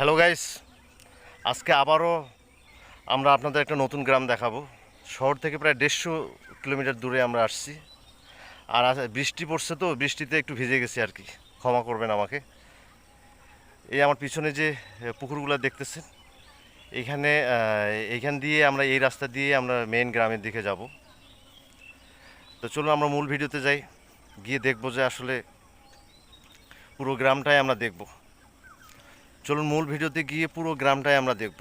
Hello guys আজকে আবারও আমরা আপনাদের একটা নতুন গ্রাম দেখাবো। শহর থেকে প্রায় দেড়শো কিলোমিটার দূরে আমরা আসছি। আর বৃষ্টি পড়ছে তো বৃষ্টিতে একটু ভিজে গেছি আর কি। ক্ষমা করবেন আমাকে। এই আমার পিছনে যে পুকুরগুলো দেখতেছেন এইখানে আহ, এইখান দিয়ে আমরা এই রাস্তা দিয়ে আমরা মেন গ্রামের দিকে যাব। তো চলুন আমরা মূল ভিডিওতে যাই গিয়ে দেখব যে আসলে পুরো গ্রামটাই আমরা দেখব। চলুন মূল ভিডিওতে গিয়ে পুরো গ্রামটাই আমরা দেখব।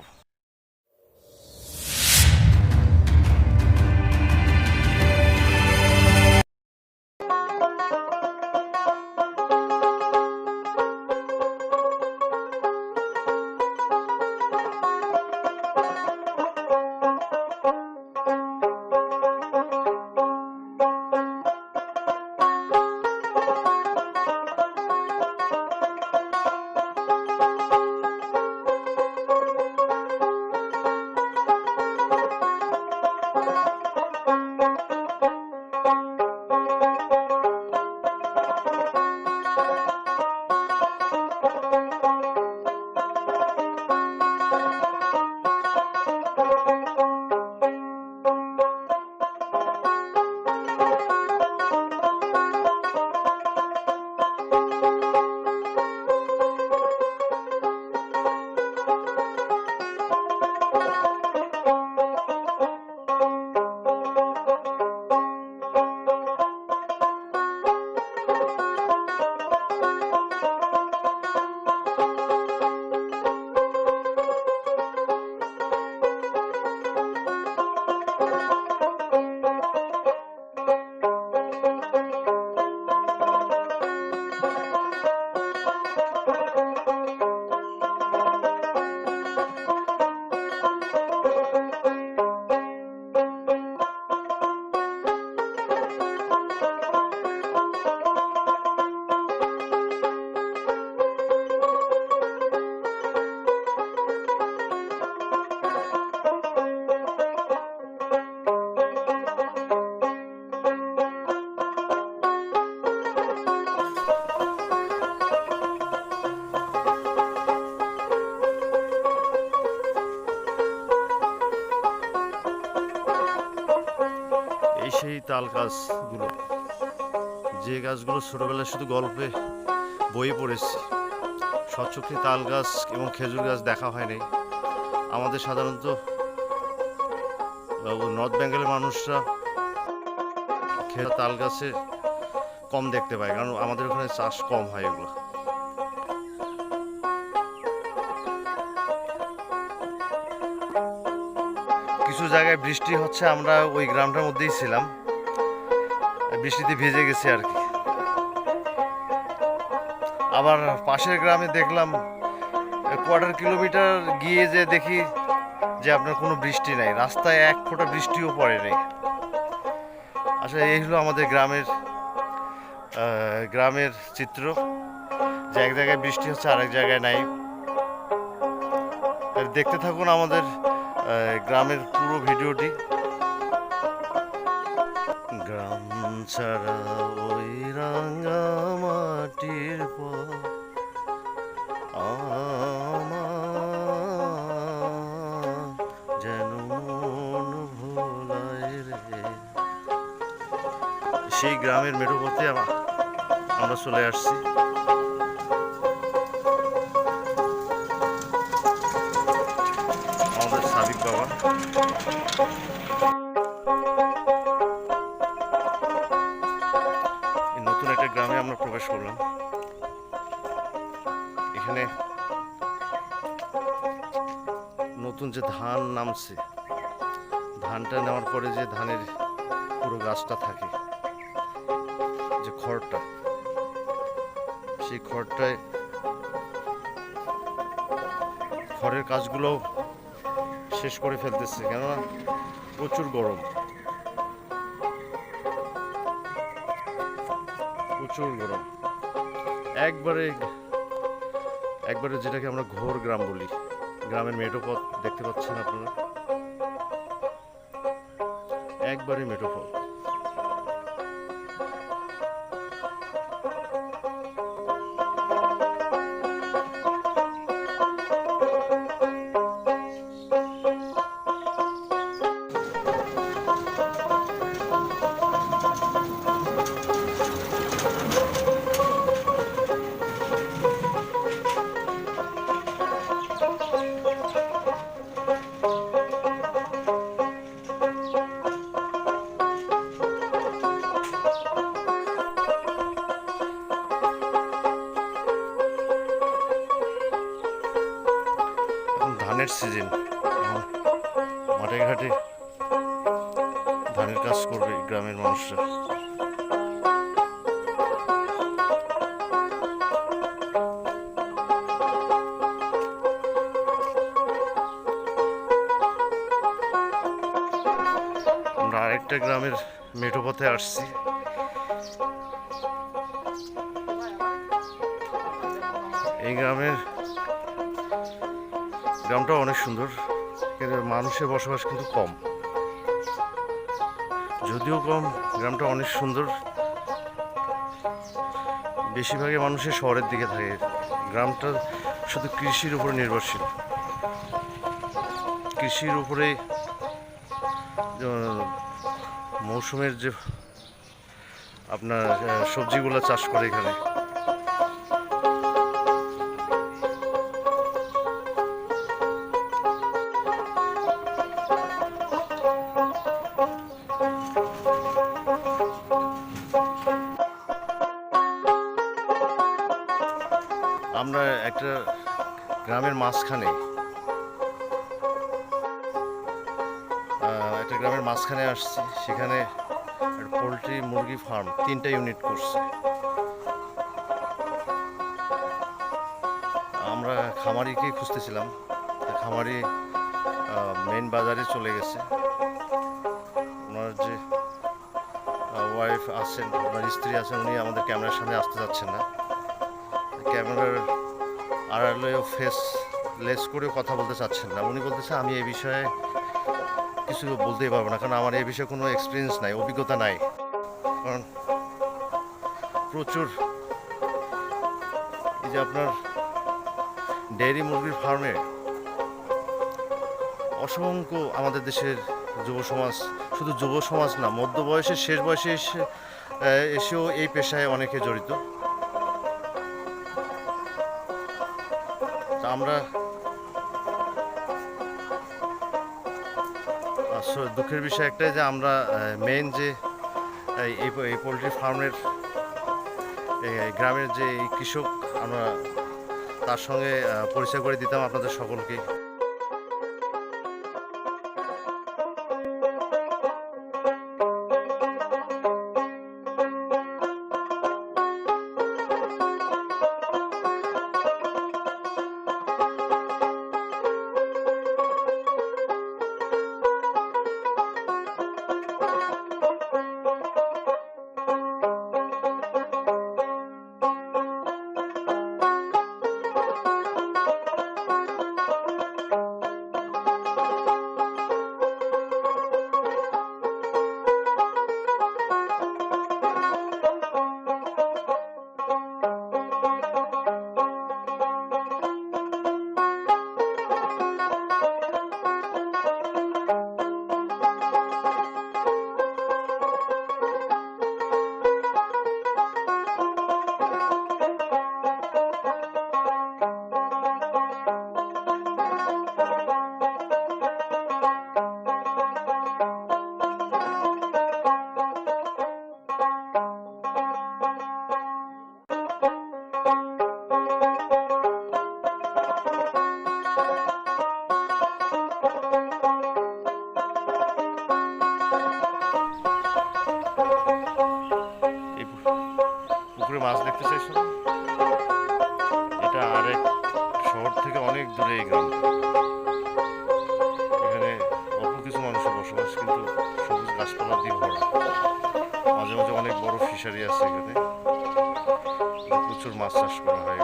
তাল গাছগুলো। যে গাছগুলো ছোটবেলায় শুধু গল্পে বইয়ে পড়েছি সচক্ষে তাল গাছ এবং খেজুর গাছ দেখা হয়নি। আমাদের সাধারণত নর্থ বেঙ্গলের মানুষরা খে- তাল গাছে কম দেখতে পায়, কারণ আমাদের ওখানে চাষ কম হয় এগুলো। কিছু জায়গায় বৃষ্টি হচ্ছে, আমরা ওই গ্রামটার মধ্যেই ছিলাম। বৃষ্টিতে ভিজে গেছে আর কি। আবার পাশের গ্রামে দেখলাম কোয়ার্টার কিলোমিটার গিয়ে যে দেখি যে আপনার কোনো বৃষ্টি নাই। রাস্তায় এক ফোঁটা বৃষ্টিও পড়ে নেই। আসলে এই হলো আমাদের গ্রামের গ্রামের চিত্র। যে এক জায়গায় বৃষ্টি হচ্ছে, আরেক জায়গায় নাই। দেখতে থাকুন আমাদের গ্রামের পুরো ভিডিওটি। ছাড়া ওই রাঙা মাটির প যেন মন সেই গ্রামের মেরুপথে আমা- আমরা চলে আসছি। আমরা প্রবেশ করলাম। এখানে নতুন যে ধান নামছে, ধানটা নেওয়ার পরে যে ধানের পুরো গাছটা থাকে, যে খড়টা, সেই খড়টায় খড়ের কাজগুলো শেষ করে ফেলতেছে, কেননা প্রচুর গরম। প্রচুর গরম। একবারে একবারে যেটাকে আমরা ঘোর গ্রাম বলি। গ্রামের মেটো পথ দেখতে পাচ্ছেন আপনারা? একবারে মেটো পথ। সিজন। মাঠে ঘাটে ধানের কাজ করবে গ্রামের মানুষরা। আমরা আরেকটা গ্রামের মেঠো পথে আসছি। এই গ্রামের গ্রামটা অনেক সুন্দর। কিন্তু মানুষের বসবাস কিন্তু কম। যদিও কম, গ্রামটা অনেক সুন্দর। বেশিরভাগই মানুষের শহরের দিকে থাকে। গ্রামটা শুধু কৃষির উপরে নির্ভরশীল। কৃষির উপরে মৌসুমের যে আপনার সবজিগুলো চাষ করে এখানে। মাঝখানে। একটা গ্রামের মাঝখানে আসছি, সেখানে পোলট্রি মুরগি ফার্ম তিনটা ইউনিট করছে। আমরা খামারিকে খুঁজতেছিলাম খামারি মেন বাজারে চলে গেছে। ওনার যে ওয়াইফ আছেন, ওনার স্ত্রী আছেন, উনি আমাদের ক্যামেরার সামনে আসতে যাচ্ছেন না। ক্যামেরার আড়ালেও ফেস লেস করেও কথা বলতে চাচ্ছেন না। উনি বলতেছে, আমি এই বিষয়ে কিছু বলতেই পারব না, কারণ আমার এই বিষয়ে কোনো এক্সপিরিয়েন্স নাই, অভিজ্ঞতা নাই। কারণ প্রচুর এই যে আপনার ডেয়ারি মুরগির ফার্মে অসংখ্য আমাদের দেশের যুব সমাজ, শুধু যুব সমাজ না, মধ্য বয়সের, শেষ বয়সে এসে এসেও এই পেশায় অনেকে জড়িত। আমরা দুঃখের বিষয় একটাই যে আমরা মেন যে, এই পোলট্রি ফার্মের গ্রামের যে কৃষক, আমরা তার সঙ্গে পরিচয় করে দিতাম আপনাদের সকলকে। পুকুরে মাছ দেখতে চাইছো এটা আরেক শহর থেকে অনেক দূরে এই গ্রাম। এখানে অল্প কিছু মানুষের বসবাস, কিন্তু সবুজ গাছপালা দিয়ে ভরা। মাঝে মাঝে অনেক বড় ফিশারি আছে এখানে প্রচুর মাছ চাষ করা হয়।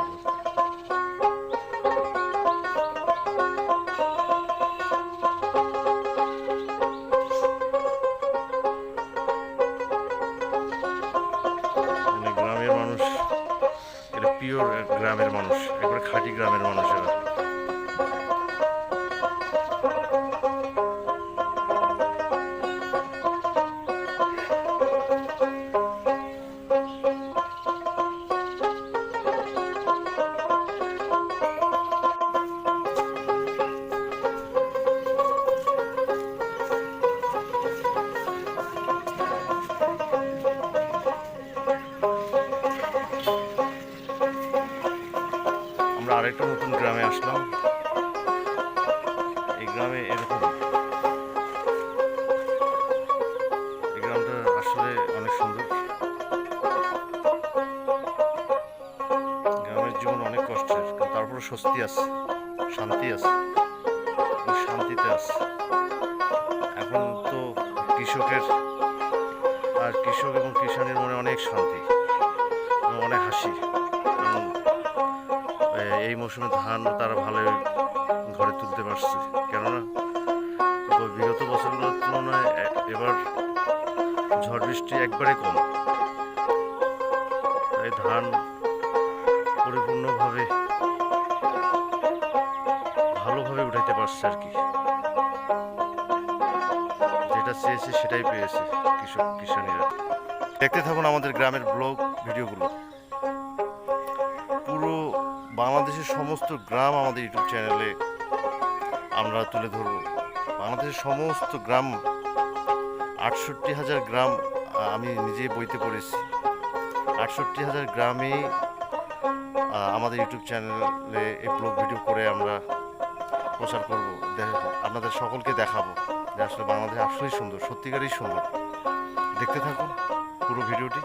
গ্রামের মানুষ গ্রামে এরকম। এই গ্রামটা আসলে অনেক সুন্দর। গ্রামের জীবন অনেক কষ্টের তারপরে স্বস্তি আছে, শান্তি আছে শান্তিতে আছে। এখন তো কৃষকের, আর কৃষক এবং কৃষাণের মনে অনেক শান্তি অনেক হাসি এই মৌসুমে ধান তারা ভালোই ঘরে তুলতে পারছে, কেননা বিগত বছরগুলোর তুলনায় এবার ঝড় বৃষ্টি একবারে কম। তাই ধান পরিপূর্ণভাবে ভালোভাবে উঠাইতে পারছে আর কি। যেটা চেয়েছে সেটাই পেয়েছে কৃষক কিষানীরা দেখতে থাকুন আমাদের গ্রামের ব্লগ ভিডিওগুলো। পুরো বাংলাদেশের সমস্ত গ্রাম আমাদের ইউটিউব চ্যানেলে আমরা তুলে ধরব। বাংলাদেশের সমস্ত গ্রাম, আটষট্টি হাজার গ্রাম আমি নিজে বইতে পড়েছি। আটষট্টি হাজার গ্রামে আমাদের ইউটিউব চ্যানেলে এই ব্লগ ভিডিও করে আমরা প্রচার করব। আপনাদের সকলকে দেখাবো যে আসলে বাংলাদেশ আসলেই সুন্দর, সত্যিকারই সুন্দর। দেখতে থাকুন পুরো ভিডিওটি।